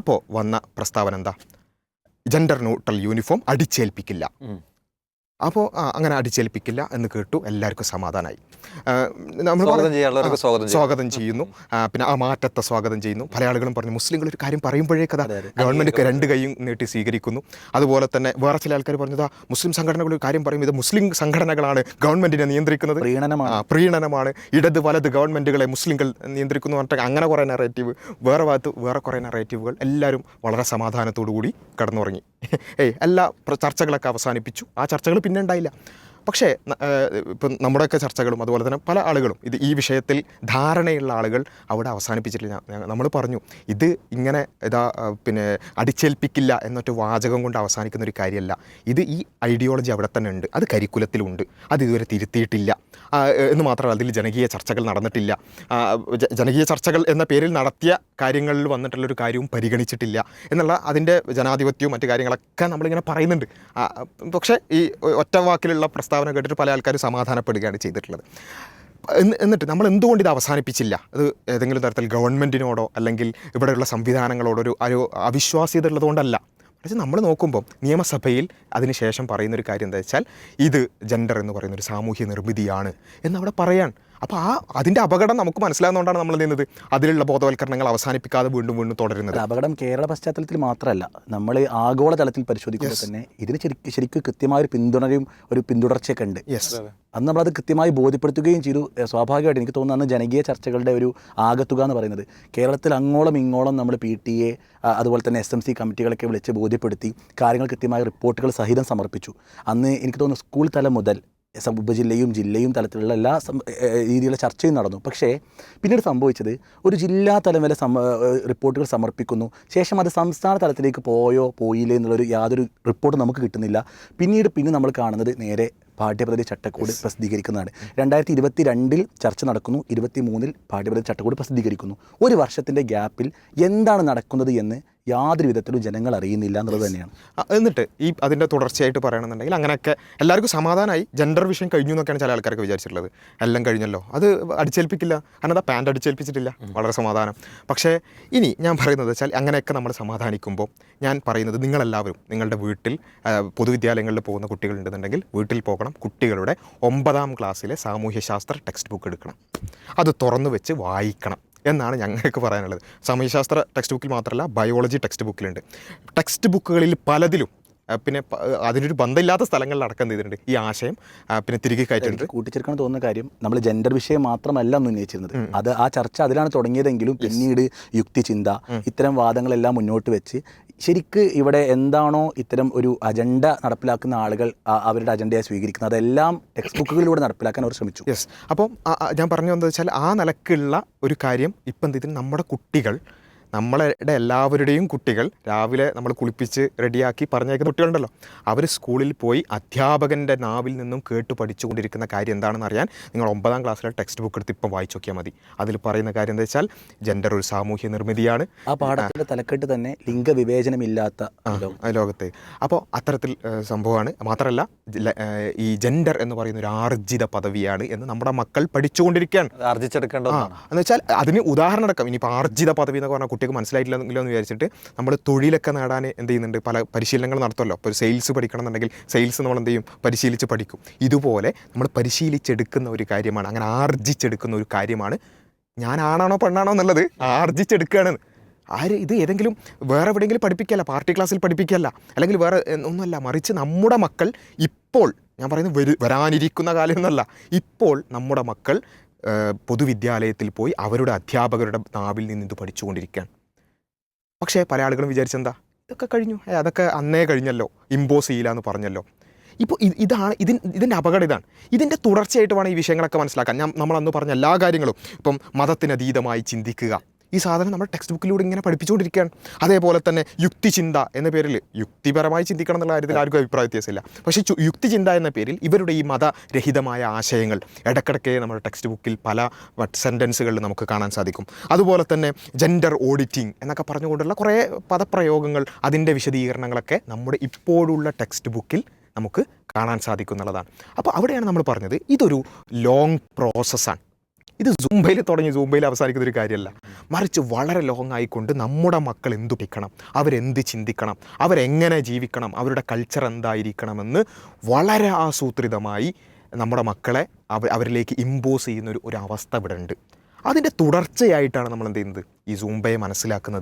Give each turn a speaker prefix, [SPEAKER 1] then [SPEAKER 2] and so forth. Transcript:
[SPEAKER 1] അപ്പോൾ വന്ന പ്രസ്താവന എന്താ ജെൻഡർ ന്യൂട്രൽ യൂണിഫോം അടിച്ചേൽപ്പിക്കില്ല. അപ്പോൾ അങ്ങനെ അടിച്ചേൽപ്പിക്കില്ല എന്ന് കേട്ടു എല്ലാവർക്കും സമാധാനമായി നമ്മൾ
[SPEAKER 2] സ്വാഗതം
[SPEAKER 1] ചെയ്യുന്നു. പിന്നെ ആ മാറ്റത്തെ സ്വാഗതം ചെയ്യുന്നു. പല ആളുകളും പറഞ്ഞു മുസ്ലിങ്ങൾ ഒരു കാര്യം പറയുമ്പോഴേക്ക്
[SPEAKER 2] അതാ.
[SPEAKER 1] ഗവൺമെന്റ് രണ്ട് കൈയും നീട്ടി സ്വീകരിക്കുന്നു. അതുപോലെ തന്നെ വേറെ ചില ആൾക്കാർ പറഞ്ഞതാ മുസ്ലിം സംഘടനകൾ ഒരു കാര്യം പറയും ഇത് മുസ്ലിം സംഘടനകളാണ് ഗവൺമെന്റിനെ നിയന്ത്രിക്കുന്നത്.
[SPEAKER 3] പ്രീണനമാണ്.
[SPEAKER 1] പ്രീണനമാണ്. ഇടത് വലത് ഗവൺമെന്റുകളെ മുസ്ലിങ്ങൾ നിയന്ത്രിക്കുന്നു പറഞ്ഞിട്ട് അങ്ങനെ കുറേ നെറേറ്റീവ് വേറെ ഭാഗത്ത് വേറെ കുറേ നെറേറ്റീവുകൾ എല്ലാവരും വളരെ സമാധാനത്തോടു കൂടി കടന്നുറങ്ങി. ഏയ് എല്ലാ ചർച്ചകളൊക്കെ അവസാനിപ്പിച്ചു. ആ ചർച്ചകൾ പിന്നെ ഉണ്ടായില്ല. പക്ഷേ ഇപ്പം നമ്മുടെയൊക്കെ ചർച്ചകളും അതുപോലെ തന്നെ പല ആളുകളും ഇത് ഈ വിഷയത്തിൽ ധാരണയുള്ള ആളുകൾ അവിടെ അവസാനിപ്പിച്ചിട്ടില്ല. നമ്മൾ പറഞ്ഞു ഇത് ഇങ്ങനെ ഇതാ പിന്നെ അടിച്ചേൽപ്പിക്കില്ല എന്നൊരു വാചകം കൊണ്ട് അവസാനിക്കുന്ന ഒരു കാര്യമല്ല ഇത് ഈ ഐഡിയോളജി അവിടെ തന്നെ ഉണ്ട്. അത് കരിക്കുലത്തിലുണ്ട്. അത് ഇതുവരെ തിരുത്തിയിട്ടില്ല. എന്ന് മാത്രമല്ല അതിൽ ജനകീയ ചർച്ചകൾ നടന്നിട്ടില്ല. ജനകീയ ചർച്ചകൾ എന്ന പേരിൽ നടത്തിയ കാര്യങ്ങളിൽ വന്നിട്ടുള്ളൊരു കാര്യവും പരിഗണിച്ചിട്ടില്ല. എന്നുള്ള അതിന്റെ ജനാധിപത്യവും മറ്റു കാര്യങ്ങളൊക്കെ നമ്മളിങ്ങനെ പറയുന്നുണ്ട്. പക്ഷേ ഈ ഒറ്റ വാക്കിലുള്ള പ്രസ്താവന കേട്ടിട്ട് പല ആൾക്കാരും സമാധാനപ്പെടുകയാണ് ചെയ്തിട്ടുള്ളത്. എന്ന് എന്നിട്ട് നമ്മൾ എന്തുകൊണ്ട് ഇത് അവസാനിപ്പിച്ചില്ല? അത് ഏതെങ്കിലും തരത്തിൽ ഗവൺമെന്റിനോടോ അല്ലെങ്കിൽ ഇവിടെയുള്ള സംവിധാനങ്ങളോടോ ഒരു ഒരു അവിശ്വാസ്യത ഉള്ളതുകൊണ്ടല്ല പക്ഷേ നമ്മൾ നോക്കുമ്പോൾ നിയമസഭയിൽ അതിനുശേഷം പറയുന്നൊരു കാര്യം എന്താ വെച്ചാൽ ഇത് ജെൻഡർ എന്ന് പറയുന്ന ഒരു സാമൂഹ്യ നിർമ്മിതിയാണ് എന്നവിടെ പറയാൻ അപ്പോൾ ആ അതിന്റെ അപകടം നമുക്ക് മനസ്സിലാകുന്നതുകൊണ്ടാണ് നമ്മൾ ചെയ്യുന്നത്? അതിലുള്ള ബോധവൽക്കരണങ്ങൾ അവസാനിപ്പിക്കാതെ വീണ്ടും വീണ്ടും തുടരുന്നത്.
[SPEAKER 3] അപകടം കേരള പശ്ചാത്തലത്തിൽ മാത്രമല്ല നമ്മൾ ആഗോള തലത്തിൽ പരിശോധിക്കുമ്പോൾ തന്നെ ഇതിന് ശരിക്കും ശരിക്കും കൃത്യമായ ഒരു പിന്തുണയും ഒരു പിന്തുടർച്ചയൊക്കെ ഉണ്ട്.
[SPEAKER 1] യെസ്
[SPEAKER 3] അന്ന് നമ്മളത് കൃത്യമായി ബോധ്യപ്പെടുത്തുകയും ചെയ്തു. സ്വാഭാവികമായിട്ട് എനിക്ക് തോന്നുന്നു അന്ന് ജനകീയ ചർച്ചകളുടെ ഒരു ആകത്തുക എന്ന് പറയുന്നത് കേരളത്തിൽ അങ്ങോളം ഇങ്ങോളം നമ്മൾ പി ടി എ അതുപോലെ തന്നെ എസ് എം സി കമ്മിറ്റികളൊക്കെ വിളിച്ച് ബോധ്യപ്പെടുത്തി കാര്യങ്ങൾ കൃത്യമായ റിപ്പോർട്ടുകൾ സഹിതം സമർപ്പിച്ചു. അന്ന് എനിക്ക് തോന്നുന്നു സ്കൂൾ തലം മുതൽ ഉപജില്ലയും ജില്ലയും തലത്തിലുള്ള എല്ലാ രീതിയിലുള്ള ചർച്ചയും നടന്നു. പക്ഷേ പിന്നീട് സംഭവിച്ചത് ഒരു ജില്ലാ തലം വരെ സമ റിപ്പോർട്ടുകൾ സമർപ്പിക്കുന്നു. ശേഷം അത് സംസ്ഥാന തലത്തിലേക്ക് പോയോ പോയില്ലേ എന്നുള്ളൊരു യാതൊരു റിപ്പോർട്ടും നമുക്ക് കിട്ടുന്നില്ല. പിന്നീട് പിന്നെ നമ്മൾ കാണുന്നത് നേരെ പാഠ്യപദ്ധതി ചട്ടക്കൂട് പ്രസിദ്ധീകരിക്കുന്നതാണ്. രണ്ടായിരത്തി ഇരുപത്തി രണ്ടിൽ ചർച്ച നടക്കുന്നു. ഇരുപത്തി മൂന്നിൽ പാഠ്യപദ്ധതി ചട്ടക്കൂട് പ്രസിദ്ധീകരിക്കുന്നു. ഒരു വർഷത്തിന്റെ ഗ്യാപ്പിൽ എന്താണ് നടക്കുന്നത് എന്ന് യാതൊരു വിധത്തിലും ജനങ്ങൾ അറിയുന്നില്ല എന്നുള്ളത് തന്നെയാണ്.
[SPEAKER 1] എന്നിട്ട് ഈ അതിന്റെ തുടർച്ചയായിട്ട് പറയണമെന്നുണ്ടെങ്കിൽ അങ്ങനെയൊക്കെ എല്ലാവർക്കും സമാധാനമായി ജെൻഡർ വിഷയം കഴിഞ്ഞു എന്നൊക്കെയാണ് ചില ആൾക്കാർക്ക് വിചാരിച്ചിട്ടുള്ളത്. എല്ലാം കഴിഞ്ഞല്ലോ. അത് അടിച്ചേൽപ്പിക്കില്ല. അനതാ പാന്റ് അടിച്ചേൽപ്പിച്ചിട്ടില്ല. വളരെ സമാധാനം. പക്ഷേ ഇനി ഞാൻ പറയുന്നത് വെച്ചാൽ അങ്ങനെയൊക്കെ നമ്മൾ സമാധാനിക്കുമ്പോൾ ഞാൻ പറയുന്നത് നിങ്ങളെല്ലാവരും നിങ്ങളുടെ വീട്ടിൽ പൊതുവിദ്യാലയങ്ങളിൽ പോകുന്ന കുട്ടികളുണ്ടെന്നുണ്ടെങ്കിൽ വീട്ടിൽ പോകണം. കുട്ടികളുടെ ഒമ്പതാം ക്ലാസ്സിലെ സാമൂഹ്യശാസ്ത്ര ടെക്സ്റ്റ് ബുക്ക് എടുക്കണം. അത് തുറന്നു വെച്ച് വായിക്കണം. എന്നാണ് ഞങ്ങൾക്ക് പറയാനുള്ളത്. സമയശാസ്ത്ര ടെക്സ്റ്റ് ബുക്കിൽ മാത്രമല്ല ബയോളജി ടെക്സ്റ്റ് ബുക്കിലുണ്ട് ടെക്സ്റ്റ് ബുക്കുകളിൽ പലതിലും പിന്നെ അതിനൊരു ബന്ധമില്ലാത്ത സ്ഥലങ്ങളിൽ അടക്കം ചെയ്തിട്ടുണ്ട്? ഈ ആശയം പിന്നെ തിരികെ കയറ്റിട്ടുണ്ട്
[SPEAKER 3] കൂട്ടിച്ചേർക്കണം തോന്നുന്ന കാര്യം നമ്മൾ ജെൻഡർ വിഷയം മാത്രമല്ല അന്ന് ഉന്നയിച്ചിരുന്നത്. അത് ആ ചർച്ച അതിലാണ് തുടങ്ങിയതെങ്കിലും പിന്നീട് യുക്തിചിന്ത ഇത്തരം വാദങ്ങളെല്ലാം മുന്നോട്ട് വെച്ച് ശരിക്ക് ഇവിടെ എന്താണോ ഇത്തരം ഒരു അജണ്ട നടപ്പിലാക്കുന്ന ആളുകൾ അവരുടെ അജണ്ടയെ സ്വീകരിക്കുന്നത്. അതെല്ലാം ടെക്സ്റ്റ് ബുക്കുകളിലൂടെ നടപ്പിലാക്കാൻ അവർ ശ്രമിച്ചു.
[SPEAKER 1] യെസ് അപ്പം ഞാൻ പറഞ്ഞു വന്നത് വെച്ചാൽ ആ നിലക്കുള്ള ഒരു കാര്യം ഇപ്പം എന്ത് ചെയ്തിട്ട് നമ്മുടെ കുട്ടികൾ നമ്മളുടെ എല്ലാവരുടെയും കുട്ടികൾ രാവിലെ നമ്മൾ കുളിപ്പിച്ച് റെഡിയാക്കി പറഞ്ഞേക്കുന്ന കുട്ടികളുണ്ടല്ലോ. അവർ സ്കൂളിൽ പോയി അധ്യാപകന്റെ നാവിൽ നിന്നും കേട്ട് പഠിച്ചുകൊണ്ടിരിക്കുന്ന കാര്യം എന്താണെന്ന് അറിയാൻ നിങ്ങൾ ഒമ്പതാം ക്ലാസ്സിലെ ടെക്സ്റ്റ് ബുക്ക് എടുത്ത് ഇപ്പം വായിച്ചു നോക്കിയാൽ മതി. അതിൽ പറയുന്ന കാര്യം എന്താ വെച്ചാൽ ജെൻഡർ ഒരു സാമൂഹ്യ നിർമ്മിതിയാണ്.
[SPEAKER 3] ആ പാഠത്തിന്റെ തലക്കെട്ട് തന്നെ ലിംഗവിവേചനമില്ലാത്ത
[SPEAKER 1] ലോകത്തെ. അപ്പോൾ അത്തരത്തിൽ സംഭവമാണ്. മാത്രമല്ല ഈ ജെൻഡർ എന്ന് പറയുന്ന ഒരു ആർജിത പദവിയാണ് എന്ന് നമ്മുടെ മക്കൾ പഠിച്ചുകൊണ്ടിരിക്കുകയാണ്.
[SPEAKER 2] ആർജിച്ചെടുക്കേണ്ടത് ആർജിച്ചെടുക്കേണ്ട
[SPEAKER 1] എന്ന് വെച്ചാൽ അതിന് ഉദാഹരണം അടക്കം ഇനിയിപ്പോൾ ആർജിത പദവി എന്നൊക്കെ പറഞ്ഞാൽ കുട്ടിക്ക് മനസ്സിലായിട്ടില്ലെങ്കിലോ എന്ന് വിചാരിച്ചിട്ട് നമ്മൾ തൊഴിലൊക്കെ നേടാൻ എന്ത് ചെയ്യുന്നുണ്ട്? പല പരിശീലനങ്ങൾ നടത്തുമല്ലോ. ഇപ്പോൾ സെയിൽസ് പഠിക്കണം എന്നുണ്ടെങ്കിൽ സെയിൽസ് നമ്മൾ എന്ത് ചെയ്യും? പരിശീലിച്ച് പഠിക്കും. ഇതുപോലെ നമ്മൾ പരിശീലിച്ചെടുക്കുന്ന ഒരു കാര്യമാണ്. അങ്ങനെ ആർജിച്ചെടുക്കുന്ന ഒരു കാര്യമാണ്. ഞാൻ ആണാണോ പെണ്ണാണോ എന്നുള്ളത് ആർജിച്ചെടുക്കുകയാണ്. ആര് ഇത് ഏതെങ്കിലും വേറെ എവിടെയെങ്കിലും പഠിപ്പിക്കല്ല പാർട്ടി ക്ലാസ്സിൽ പഠിപ്പിക്കല്ല അല്ലെങ്കിൽ വേറെ ഒന്നുമല്ല. മറിച്ച് നമ്മുടെ മക്കൾ ഇപ്പോൾ ഞാൻ പറയുന്നത് വരു വരാനിരിക്കുന്ന കാലം എന്നല്ല. ഇപ്പോൾ നമ്മുടെ മക്കൾ പൊതുവിദ്യാലയത്തിൽ പോയി അവരുടെ അധ്യാപകരുടെ നാവിൽ നിന്ന് ഇത് പഠിച്ചുകൊണ്ടിരിക്കുകയാണ്. പക്ഷേ പല ആളുകളും വിചാരിച്ചെന്താ? ഇതൊക്കെ കഴിഞ്ഞു. അതൊക്കെ അന്നേ കഴിഞ്ഞല്ലോ. ഇമ്പോസ് ചെയ്യില്ല എന്ന് പറഞ്ഞല്ലോ. ഇപ്പോൾ ഇതാണ് ഇതിൻ ഇതിന്റെ അപകടം ഇതാണ്. ഇതിന്റെ തുടർച്ചയായിട്ട് വേണം ഈ വിഷയങ്ങളൊക്കെ മനസ്സിലാക്കാൻ. ഞാൻ നമ്മൾ അന്ന് പറഞ്ഞ എല്ലാ കാര്യങ്ങളും ഇപ്പം മതത്തിനതീതമായി ചിന്തിക്കുക. ഈ സാധനം നമ്മൾ ടെക്സ്റ്റ് ബുക്കിലൂടെ ഇങ്ങനെ പഠിപ്പിച്ചുകൊണ്ടിരിക്കുകയാണ്. അതേപോലെ തന്നെ യുക്തിചിന്ത എന്ന പേരിൽ യുക്തിപരമായി ചിന്തിക്കണം എന്നുള്ള കാര്യത്തിൽ ആർക്കും അഭിപ്രായ വ്യത്യാസമില്ല. പക്ഷേ യുക്തിചിന്ത എന്ന പേരിൽ ഇവരുടെ ഈ മതരഹിതമായ ആശയങ്ങൾ ഇടക്കിടയ്ക്ക് നമ്മുടെ ടെക്സ്റ്റ് ബുക്കിൽ പല സെന്റൻസുകളിൽ നമുക്ക് കാണാൻ സാധിക്കും. അതുപോലെ തന്നെ ജെൻഡർ ഓഡിറ്റിംഗ് എന്നൊക്കെ പറഞ്ഞുകൊണ്ടുള്ള കുറേ പദപ്രയോഗങ്ങൾ അതിന്റെ വിശദീകരണങ്ങളൊക്കെ നമ്മുടെ ഇപ്പോഴുള്ള ടെക്സ്റ്റ് ബുക്കിൽ നമുക്ക് കാണാൻ സാധിക്കും എന്നുള്ളതാണ്. അപ്പോൾ അവിടെയാണ് നമ്മൾ പറഞ്ഞത് ഇതൊരു ലോങ് പ്രോസസ്സാണ് ഇത് സൂംബയിൽ തുടങ്ങി സൂംബയിൽ അവസാനിക്കുന്ന ഒരു കാര്യമല്ല. മറിച്ച് വളരെ ലോങ് ആയിക്കൊണ്ട് നമ്മുടെ മക്കൾ എന്തു പഠിക്കണം? അവരെന്ത് ചിന്തിക്കണം? അവരെങ്ങനെ ജീവിക്കണം? അവരുടെ കൾച്ചർ എന്തായിരിക്കണമെന്ന് വളരെ ആസൂത്രിതമായി നമ്മുടെ മക്കളെ അവ അവരിലേക്ക് ഇമ്പോസ് ചെയ്യുന്ന ഒരു അവസ്ഥ ഇവിടെ ഉണ്ട് അതിന്റെ തുടർച്ചയായിട്ടാണ് നമ്മൾ എന്ത് ചെയ്യുന്നത് ഈ സൂംബയെ മനസ്സിലാക്കുന്നത്.